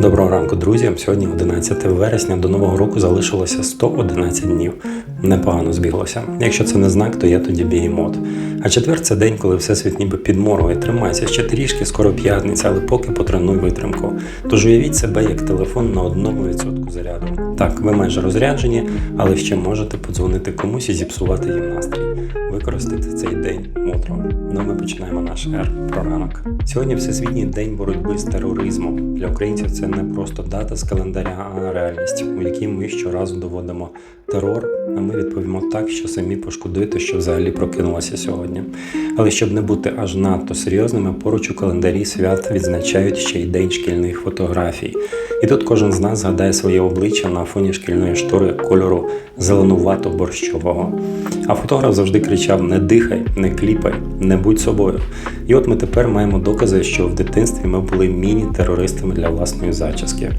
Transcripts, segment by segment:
Доброго ранку, друзі. Сьогодні 11 вересня. До нового року залишилося 111 днів. Непогано збіглося. Якщо це не знак, то я тоді бігемот. А четвер це день, коли всесвіт ніби підморгує. Тримайся ще трішки, скоро п'ятниця, але поки потренуй витримку. Тож уявіть себе як телефон на одному відсотку заряду. Так, ви майже розряджені, але ще можете подзвонити комусь і зіпсувати їм настрій. Використати цей день мудро. Ну ми починаємо наш ер про ранок. Сьогодні Всесвітній день боротьби з тероризмом. Для українців це не просто дата з календаря, а реальність, у якій ми щоразу доводимо терор. А ми відповімо так, що самі пошкодуєте, що взагалі прокинулося сьогодні. Але щоб не бути аж надто серйозними, поруч у календарі свят відзначають ще й день шкільних фотографій. І тут кожен з нас згадає своє обличчя на фоні шкільної штори кольору зеленувато-борщового. А фотограф завжди кричав: не дихай, не кліпай, не будь собою. І от ми тепер маємо докази, що в дитинстві ми були міні-терористами для власної зачіски.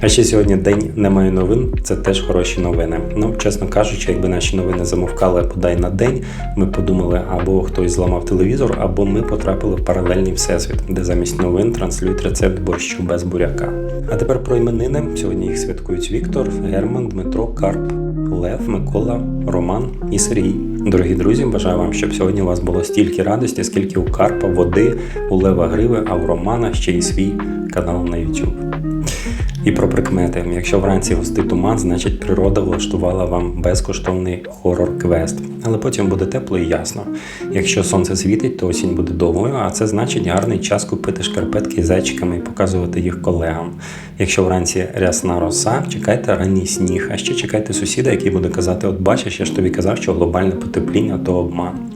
А ще сьогодні день немає новин, це теж хороші новини. Ну, чесно кажучи, якби наші новини замовкали подай на день, ми подумали, або хтось зламав телевізор, або ми потрапили в паралельний всесвіт, де замість новин транслюють рецепт борщу без буряка. А тепер про іменини. Сьогодні їх святкують Віктор, Герман, Дмитро, Карп, Лев, Микола, Роман і Сергій. Дорогі друзі, бажаю вам, щоб сьогодні у вас було стільки радості, скільки у Карпа, води, у Лева Гриви, а у Романа ще й свій канал на YouTube. І про прикмети. Якщо вранці густий туман, значить природа влаштувала вам безкоштовний хорор-квест. Але потім буде тепло і ясно. Якщо сонце світить, то осінь буде довгою, а це значить гарний час купити шкарпетки з зайчиками і показувати їх колегам. Якщо вранці рясна роса, чекайте ранній сніг, а ще чекайте сусіда, який буде казати: От бачиш, я ж тобі казав, що глобальне потепління то обман.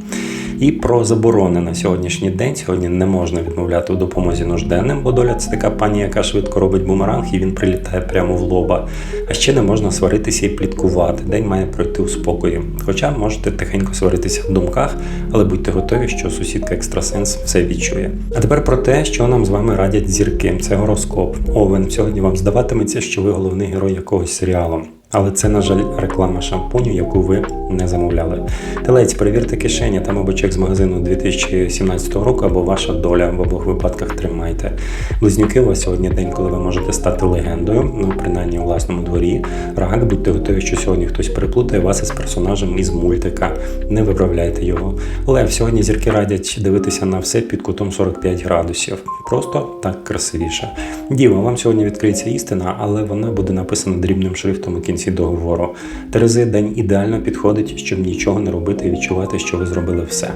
І про заборони на сьогоднішній день. Сьогодні не можна відмовляти у допомозі нужденним, бо доля це така пані, яка швидко робить бумеранг і він прилітає прямо в лоба. А ще не можна сваритися і пліткувати. День має пройти у спокої. Хоча можете тихенько сваритися в думках, але будьте готові, що сусідка екстрасенс все відчує. А тепер про те, що нам з вами радять зірки. Це гороскоп. Овен. Сьогодні вам здаватиметься, що ви головний герой якогось серіалу. Але це, на жаль, реклама шампуню, яку ви не замовляли. Телець, перевірте кишені, там або чек з магазину 2017 року, або ваша доля в обох випадках тримайте. Близнюки, у вас сьогодні день, коли ви можете стати легендою, ну принаймні у власному дворі. Рак, будьте готові, що сьогодні хтось переплутає вас із персонажем із мультика. Не виправляйте його. Лев, сьогодні зірки радять дивитися на все під кутом 45 градусів. Просто так красивіше. Діва, вам сьогодні відкриється істина, але вона буде написана дрібним шрифтом у кінці договору. Терези день ідеально підходить, щоб нічого не робити і відчувати, що ви зробили все.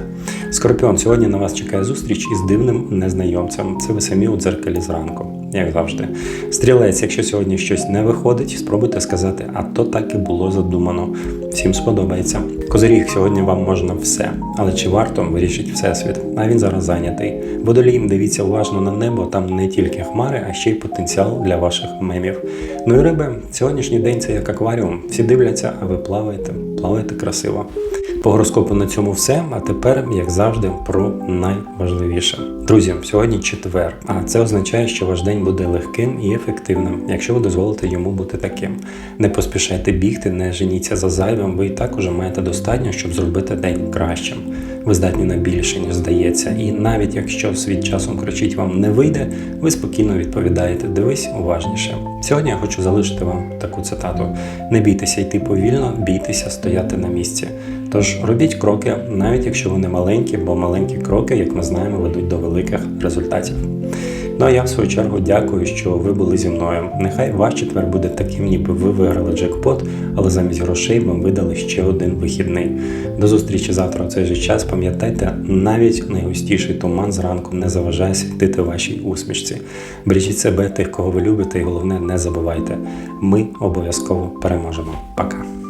Скорпіон, сьогодні на вас чекає зустріч із дивним незнайомцем. Це ви самі у дзеркалі зранку, як завжди. Стрілець, якщо сьогодні щось не виходить, спробуйте сказати, а то так і було задумано. Всім сподобається. Козиріг, сьогодні вам можна все, але чи варто вирішить всесвіт? А він зараз зайнятий. Водолій, дивіться уважно на небо, там не тільки хмари, а ще й потенціал для ваших мемів. Ну і риби, сьогоднішній день це як акваріум. Всі дивляться, а ви плаваєте, плаваєте красиво. По гороскопу на цьому все. А тепер, як завжди, про найважливіше. Друзі, сьогодні четвер, а це означає, що ваш день буде легким і ефективним, якщо ви дозволите йому бути таким. Не поспішайте бігти, не женіться за зайвим. Ви і так уже маєте достатньо, щоб зробити день кращим. Ви здатні на більше, ніж здається. І навіть якщо світ часом кричить вам не вийде, ви спокійно відповідаєте: дивись уважніше. Сьогодні я хочу залишити вам таку цитату: не бійтеся йти повільно, бійтеся стояти на місці. Тож робіть кроки, навіть якщо вони маленькі, бо маленькі кроки, як ми знаємо, ведуть до великих результатів. Ну а я в свою чергу дякую, що ви були зі мною. Нехай ваш четвер буде таким, ніби ви виграли джекпот, але замість грошей вам видали ще один вихідний. До зустрічі завтра у цей же час. Пам'ятайте, навіть найгустіший туман зранку не заважає світити вашій усмішці. Бережіть себе, тих, кого ви любите, і головне, не забувайте. Ми обов'язково переможемо. Пока.